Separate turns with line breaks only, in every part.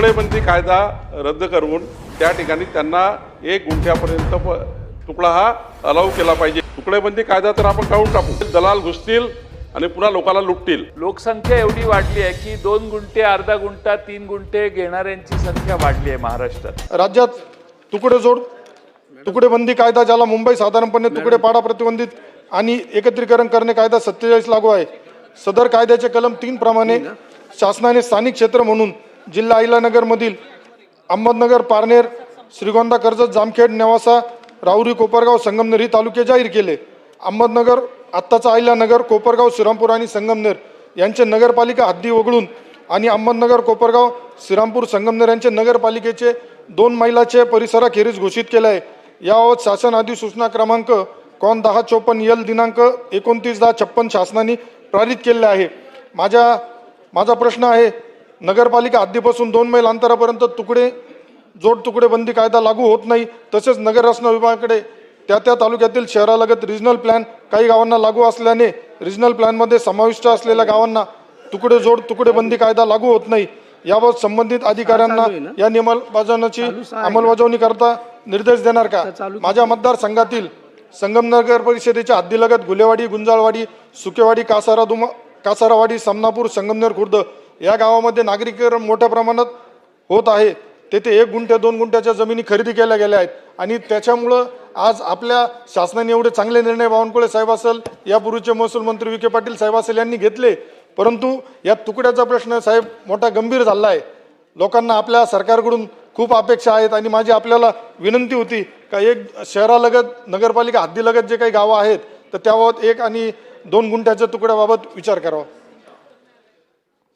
तुकडेबंदी कायदा रद्द करून त्या ठिकाणी त्यांना एक गुंठ्यापर्यंत तुकडा हा अलाव केला पाहिजे. तुकडेबंदी कायदा तर आपण काढून टाकू. दलाल घुसतील आणि पुन्हा लोकांना लुटतील.
लोकसंख्या एवढी वाढली आहे की दोन गुंठे अर्धा गुंठा तीन गुंठे घेणाऱ्यांची संख्या वाढली आहे महाराष्ट्रात.
राज्यात तुकडे जोड तुकडेबंदी कायदा ज्याला मुंबई साधारणपणे तुकडे पाडा प्रतिबंधित आणि एकत्रीकरण करणे कायदा सत्तेचाळीस लागू आहे. सदर कायद्याचे कलम तीन प्रमाणे शासनाने स्थानिक क्षेत्र म्हणून जिल्हा अहिलानगरमधील अहमदनगर पारनेर श्रीगोंदा कर्जत जामखेड नेवासा राहुरी कोपरगाव संगमनेर ही तालुके जाहीर केले. अहमदनगर आत्ताचा अहिल्यानगर कोपरगाव श्रीरामपूर आणि संगमनेर यांचे नगरपालिका हद्दी वगळून आणि अहमदनगर कोपरगाव श्रीरामपूर संगमनेर यांचे नगरपालिकेचे दोन मैलाचे परिसराखेरीज घोषित केले आहे. याबाबत शासन अधिसूचना क्रमांक कॉन दहा चोपन्न यल दिनांक एकोणतीस दहा छप्पन शासनाने पारित केले आहे. माझ्या माझा प्रश्न आहे नगरपालिका हद्दीपासून दोन मैल अंतरापर्यंत तुकडे जोड तुकडे बंदी कायदा लागू होत नाही. तसेच नगर रचना विभागाकडे त्या त्या तालुक्यातील शहरालगत रिजनल प्लॅन काही गावांना लागू असल्याने रिजनल प्लॅनमध्ये समाविष्ट असलेल्या गावांना तुकडे जोड तुकडे बंदी कायदा लागू होत नाही. याबाबत संबंधित अधिकाऱ्यांना या नियमबजावणीची अंमलबजावणी करता निर्देश देणार का? माझ्या मतदारसंघातील संगमनगर परिषदेच्या हद्दीलगत गुलेवाडी गुंजाळवाडी सुकेवाडी कासारा दुमा कासारावाडी समनापूर संगमनेर खुर्द या गावामध्ये नागरिकीकरण मोठ्या प्रमाणात होत आहे. तेथे एक गुंठ्या दोन गुंठ्याच्या जमिनी खरेदी केल्या गेल्या आहेत. आणि त्याच्यामुळं आज आपल्या शासनाने एवढे चांगले निर्णय बावनकुळे साहेब असेल यापूर्वीचे महसूल मंत्री विखे पाटील साहेब असेल यांनी घेतले. परंतु या तुकड्याचा प्रश्न साहेब मोठा गंभीर झाला आहे. लोकांना आपल्या सरकारकडून खूप अपेक्षा आहेत आणि माझी आपल्याला विनंती होती का एक शहरालगत नगरपालिका हद्दीलगत जे काही गावं आहेत तर त्याबाबत एक आणि दोन गुंठ्याच्या तुकड्याबाबत विचार करावा.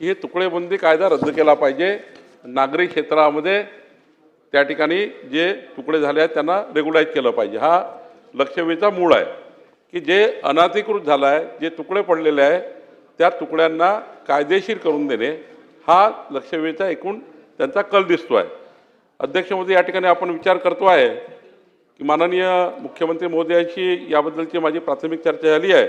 की हे तुकडेबंदी कायदा रद्द केला पाहिजे. नागरी क्षेत्रामध्ये त्या ठिकाणी जे तुकडे झाले आहेत त्यांना रेग्युलाईज केलं पाहिजे. हा लक्षवेधीचा मूळ आहे की जे अनाधिकृत झालं आहे जे तुकडे पडलेले आहे त्या तुकड्यांना कायदेशीर करून देणे हा लक्षवेधीचा एकूण त्यांचा कल दिसतो आहे. अध्यक्ष या ठिकाणी आपण विचार करतो आहे की माननीय मुख्यमंत्री मोदी यांची याबद्दलची माझी प्राथमिक चर्चा झाली आहे.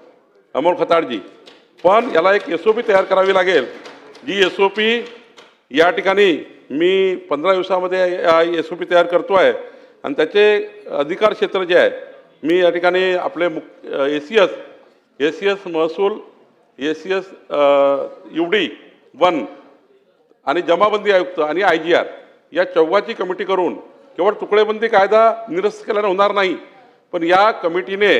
अमोल खताळजी पण याला एक एस ओ पी तयार करावी लागेल. जी एस ओ पी या ठिकाणी मी पंधरा दिवसामध्ये एस ओ पी तयार करतो आहे आणि त्याचे अधिकार क्षेत्र जे आहे मी या ठिकाणी आपले मुक A C S A C S महसूल A C S U D one आणि जमाबंदी आयुक्त आणि आय जी आर या चौघाची कमिटी करून केवळ तुकडेबंदी कायदा निरस्त केल्याने होणार नाही. पण या कमिटीने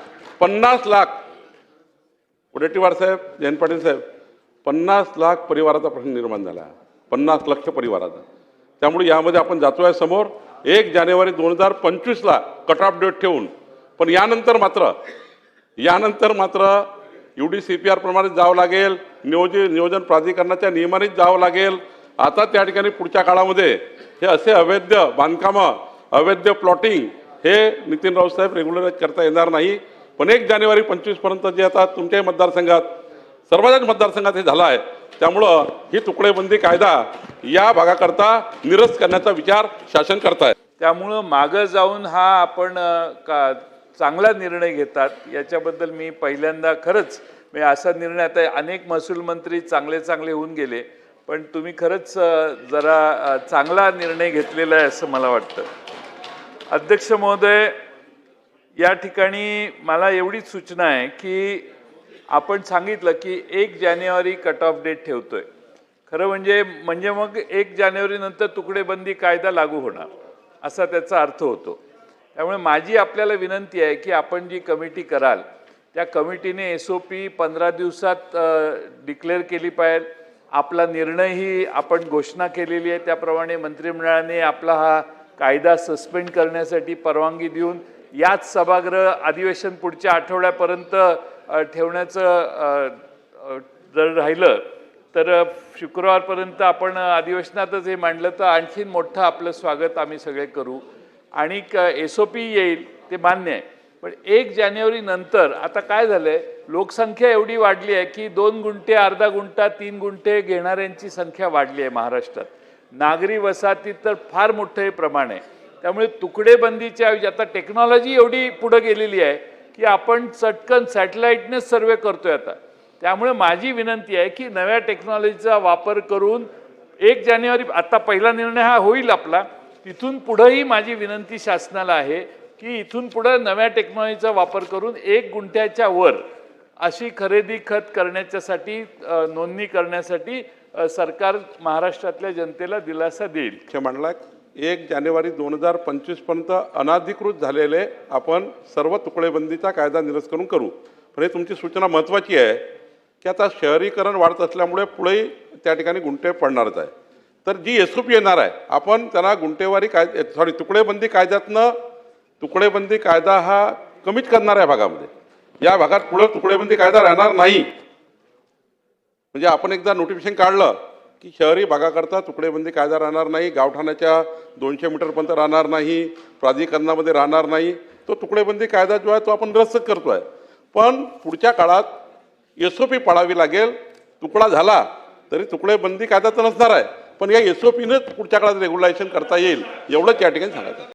पन्नास लाख. वडेट्टीवार साहेब जयंत पाटील साहेब पन्नास लाख परिवाराचा प्रश्न निर्माण झाला. पन्नास लक्ष परिवाराचा. त्यामुळे यामध्ये आपण जातो आहे समोर. एक जानेवारी दोन हजार पंचवीसला कट ऑफ डेट ठेवून. पण यानंतर मात्र यानंतर मात्र U D C P R प्रमाणे जावं लागेल. नियोजित नियोजन प्राधिकरणाच्या नियमानेच जावं लागेल. आता त्या ठिकाणी पुढच्या काळामध्ये हे असे अवैध बांधकामं अवैध प्लॉटिंग हे नितीन राऊत साहेब रेग्युलराईज करता येणार नाही. पण एक जानेवारी पंचवीसपर्यंत जे आता तुमच्याही मतदारसंघात सर्वांच्याच मतदारसंघात हे झालं आहे. त्यामुळं ही तुकडेबंदी कायदा या भागाकरता निरस्त करण्याचा विचार शासन करत आहे
त्यामुळं मागं जाऊन हा आपण का चांगला निर्णय घेतात याच्याबद्दल मी पहिल्यांदा खरंच म्हणजे असा निर्णय आता अनेक महसूल मंत्री चांगले चांगले होऊन गेले पण तुम्ही खरंच जरा चांगला निर्णय घेतलेला आहे असं मला वाटतं. अध्यक्ष महोदय या ठिकाणी मला एवढीच सूचना आहे की आपण सांगितलं की एक जानेवारी कट ऑफ डेट ठेवतोय. खरं म्हणजे म्हणजे मग एक जानेवारी नंतर तुकडेबंदी कायदा लागू होणार असा त्याचा अर्थ होतो. त्यामुळे माझी आपल्याला विनंती आहे की आपण जी कमिटी कराल त्या कमिटीने एस ओ पी पंधरा दिवसात डिक्लेअर केली पाहिजे. आपला निर्णयही आपण घोषणा केलेली आहे. त्याप्रमाणे मंत्रिमंडळाने आपला हा कायदा सस्पेंड करण्यासाठी परवानगी देऊन याच सभागृह अधिवेशन पुढच्या आठवड्यापर्यंत ठेवण्याचं जर राहिलं तर शुक्रवारपर्यंत आपण अधिवेशनातच हे मांडलं तर आणखीन मोठं आपलं स्वागत आम्ही सगळे करू. आणि एस ओ पी येईल ते मान्य आहे. पण एक जानेवारी नंतर आता काय झालंय? लोकसंख्या एवढी वाढली आहे की दोन गुंठे अर्धा गुंठा तीन गुंठे घेणाऱ्यांची संख्या वाढली आहे महाराष्ट्रात. नागरी वसाहतीत तर फार मोठं हे प्रमाण आहे. त्यामुळे तुकडेबंदीच्या ऐवजी आता टेक्नॉलॉजी एवढी पुढं गेलेली आहे की आपण चटकन सॅटेलाईटनेच सर्वे करतोय आता. त्यामुळे माझी विनंती आहे की नव्या टेक्नॉलॉजीचा वापर करून एक जानेवारी आता पहिला निर्णय हा होईल आपला तिथून पुढंही माझी विनंती शासनाला आहे की इथून पुढं नव्या टेक्नॉलॉजीचा वापर करून एक गुंठ्याच्या वर अशी खरेदी खत करण्याच्यासाठी नोंदणी करण्यासाठी सरकार महाराष्ट्रातल्या जनतेला दिलासा देईल.
हे एक जानेवारी दोन हजार पंचवीसपर्यंत अनाधिकृत झालेले आपण सर्व तुकडेबंदीचा कायदा निरस्त करून करू. पण हे तुमची सूचना महत्त्वाची आहे की आता शहरीकरण वाढत असल्यामुळे पुढेही त्या ठिकाणी गुंटे पडणारच आहे. तर जी एस ओ पी येणार आहे आपण त्यांना गुंटेवारी काय सॉरी तुकडेबंदी कायद्यातनं तुकडेबंदी कायदा हा कमीच करणार आहे भागामध्ये. या भागात पुढे तुकडेबंदी कायदा राहणार नाही. म्हणजे आपण एकदा नोटिफिकेशन काढलं की शहरी भागाकरता तुकडेबंदी कायदा राहणार नाही गावठाणाच्या दोनशे मीटरपर्यंत राहणार नाही प्राधिकरणामध्ये राहणार नाही. तो तुकडेबंदी कायदा जो आहे तो आपण रद्दच करतो आहे पण पुढच्या काळात एस ओ पी पाळावी लागेल तुकडा झाला तरी तुकडेबंदी कायदा तर नसणार आहे. पण या एस ओ पीनंच पुढच्या काळात रेग्युलेशन करता येईल एवढंच या ठिकाणी सांगायचं आहे.